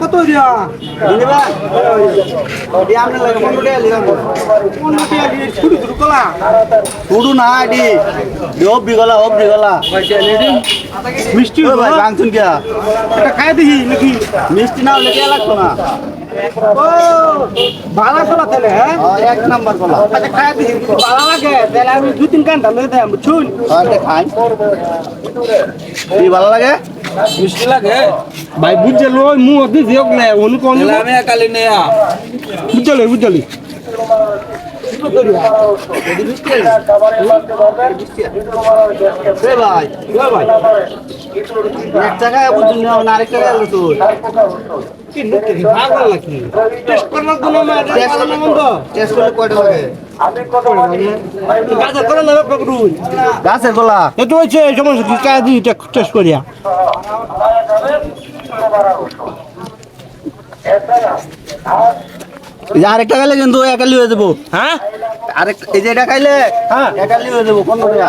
কত শুরু না এটি অব্দি গলা অব্দি গলা মিষ্টি ভাই ভাঙছুন কে এটা খাই দিহি নাকি? মিষ্টি না হলে কে লাগতো না? ও ভালো কলা তাহলে হ্যাঁ? ও, এক নাম্বার গলা। আচ্ছা খাই দিহি ভালো লাগে তাহলে আমি দু তিন ঘণ্টা লয়ে দেয় বুঝছুন? ওটা খাই। কি ভালো লাগে? মিষ্টি লাগে। ভাই বুঝছে লই মু অদি দিয়ক লে অনু কোন তাহলে আমি কালি নেয়া। বুঝলি বুঝলি এ ভাই ভাই। এক জায়গায় বুঝুন না আরেক জায়গায় এলো তুই কি নুকে ভাগল নাকি? টেস্ট না টেস্ট টেস্ট করলে কয়টা লাগে? না গাছের গলা এতো হচ্ছে সমস্যা কি কাজ দি টেস্ট করিয়া। আরেকটা খাইলে কিন্তু একালি হয়ে যাব। হ্যাঁ? আরেক এই যে এটা খাইলে হ্যাঁ। একালি হয়ে যাব পনেরো টাকা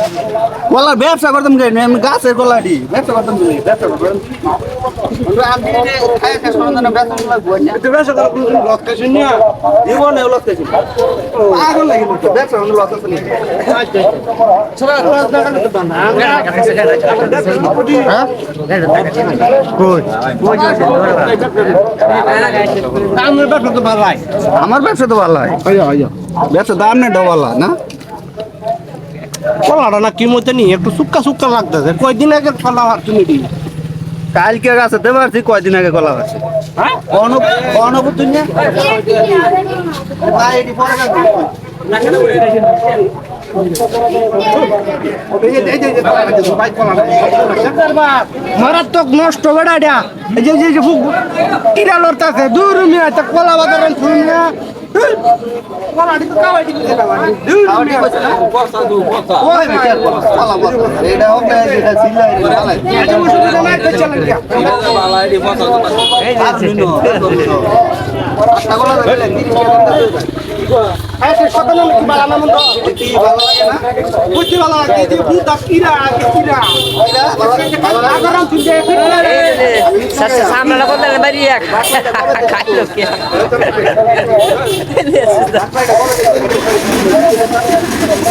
কলার ব্যবসা করতাম কেন? আমি গাছের কলাটি ব্যবসা করতাম কেন? ব্যবসা করতাম। আমরা আমি যে ব্যবসা করলাম বইনা এটা ব্যবসা করে কোন লস খাইছেন না? জীবনে লস খাইছি পাগল লাগি মতো ব্যবসা করলে লস আছে হ্যাঁ। আমার ব্যবসা তো ভালো হয় আমার ব্যবসা তো ভালো হয় ব্যবসা দাম নেই ডবালা না? কলাটা না কি মতো নি একটু সুক্কা সুক্কা লাগতেছে। কয়দিন আগে কলা তুমি দি কালকে গাছে দেবো পারছি কয়দিন আগে কলা আছে হ্যাঁ? কন কন এটি। মারাত্মক নষ্ট বেড়া এই যে যে ফুক কিরা লড়তাছে দূর মিয়া কলা বাজার বুঝতে ভালো লাগে যে বুদা কিরা কিরা সামনে বলতে বাড়ি এক। খাইলো কে?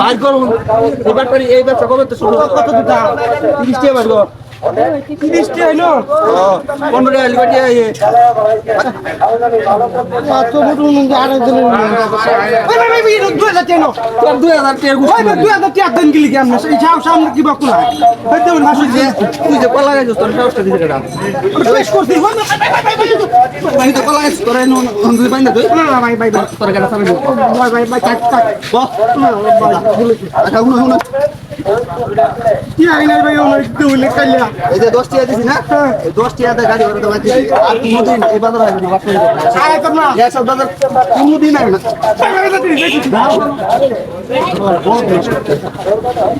বাইর কর এবার করি এই ব্যবসা কবে তো কত দিতা তিরিশ টাকা তিরিশটি হইল পনেরো ভাই দুই হাজার দুই হাজার টাকা দেন গেলি কেমন ছাও সামনে কি বাকুলা তুই যে কলা গেছিস তোর সাহসটা দিতে কেটা ফ্রেশ করতে ভাই তো কলা গেছিস তোর দুই পাই তুই ভাই ভাই তোর কেটা সামনে ভাই ভাই ভাই কাট কাট আচ্ছা গুলো শুনো কি আইনা ভাই আমার দেউলে কাইলা এই যে দশ টাকা দিছি না এই দশ টাকা গাড়ি করে তো বাঁচি আর কোনোদিন এই বাজার আসবে না বাসা আয় তো না এসব বাজার কোনোদিন আসবে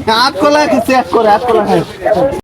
না আট কলা কি চেক করে আট কলা খাই